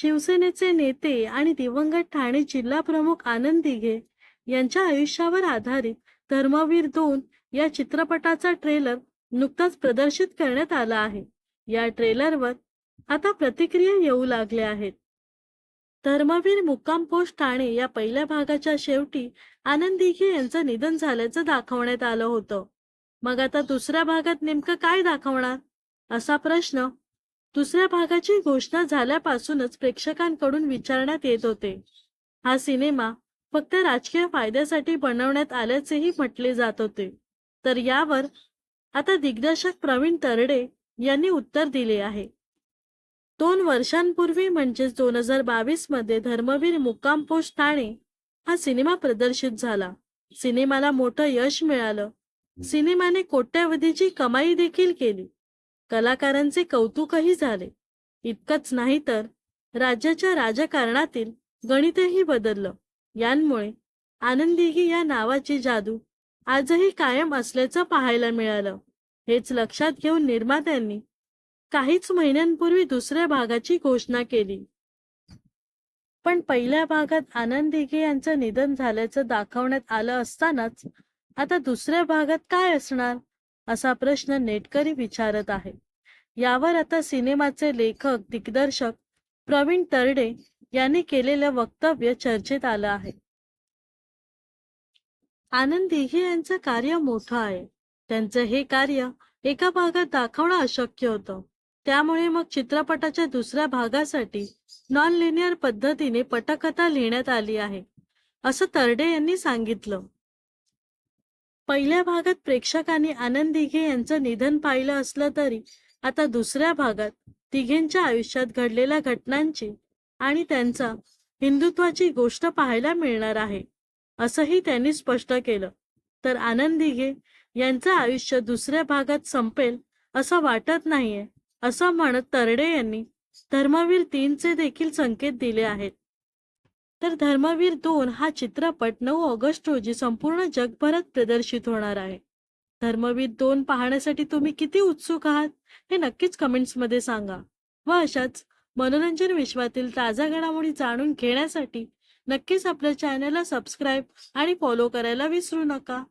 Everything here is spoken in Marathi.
शिवसेनेचे नेते आणि दिवंगत ठाणे जिल्हा प्रमुख आनंद दिघे यांच्या आयुष्यावर आधारित धर्मवीर दोन या चित्रपटाचा ट्रेलर नुकताच प्रदर्शित करण्यात आला आहे. या ट्रेलरवर आता प्रतिक्रिया येऊ लागल्या आहेत. धर्मवीर मुक्काम पोस्ट ठाणे या पहिल्या भागाच्या शेवटी आनंद दिघे यांचं निधन झाल्याचं दाखवण्यात आलं होतं. मग आता दुसऱ्या भागात नेमकं काय दाखवणार? असा प्रश्न दुसऱ्या भागाची घोषणा झाल्यापासूनच प्रेक्षकांकडून विचारण्यात येत होते. हा सिनेमा फक्त राजकीय फायद्यासाठी बनवण्यात आल्याचेही म्हटले जात होते. तर यावर आता दिग्दर्शक प्रवीण तरडे यांनी उत्तर दिले आहे. दोन वर्षांपूर्वी म्हणजेच दोन हजार बावीसमध्ये धर्मवीर मुक्काम पोस्ट ठाणे हा सिनेमा प्रदर्शित झाला. सिनेमाला मोठं यश मिळालं. सिनेमाने कोट्यावधीची कमाई देखील केली. कलाकारांचे कौतुकही झाले. इतकंच नाही तर राज्याच्या राजकारणातील गणितही बदललं. यांमुळे आनंदीही या नावाची जादू आजही कायम असल्याचं पाहायला मिळालं. हेच लक्षात घेऊन निर्मात्यांनी काहीच महिन्यांपूर्वी दुसऱ्या भागाची घोषणा केली. पण पहिल्या भागात आनंद दिघे यांचं निधन झाल्याचं दाखवण्यात आलं असतानाच आता दुसऱ्या भागात काय असणार? असा प्रश्न नेटकरी विचारत आहे. यावर आता सिनेमाचे लेखक दिग्दर्शक प्रवीण तरडे यांनी केलेलं वक्तव्य चर्चेत आलं आहे. आनंद दिघे यांचं कार्य मोठं आहे. त्यांचं हे कार्य एका भागात दाखवणं अशक्य होतं. त्यामुळे मग चित्रपटाच्या दुसऱ्या भागासाठी नॉन लिनियर पद्धतीने पटकथा लिहिण्यात आली आहे. असं तरडे यांनी सांगितलं. पहिल्या भागात प्रेक्षकांनी आनंद दिघे यांचं निधन पाहिलं असलं तरी आता दुसऱ्या भागात तिघेंच्या आयुष्यात घडलेल्या घटनांची आणि त्यांचा हिंदुत्वाची गोष्ट पाहायला मिळणार आहे असंही त्यांनी स्पष्ट केलं. तर आनंद दिघे यांचं आयुष्य दुसऱ्या भागात संपेल असं वाटत नाहीये असं म्हणत तरडे यांनी धर्मवीर तीनचे देखील संकेत दिले आहेत. तर धर्मवीर दोन हा चित्रपट नऊ ऑगस्ट रोजी संपूर्ण जगभरात प्रदर्शित होणार आहे. धर्मवीर दोन पाहण्यासाठी तुम्ही किती उत्सुक आहात हे नक्कीच कमेंट्समध्ये सांगा. व अशाच मनोरंजन विश्वातील ताज्या घडामोडी जाणून घेण्यासाठी नक्कीच आपल्या चॅनलला सबस्क्राईब आणि फॉलो करायला विसरू नका.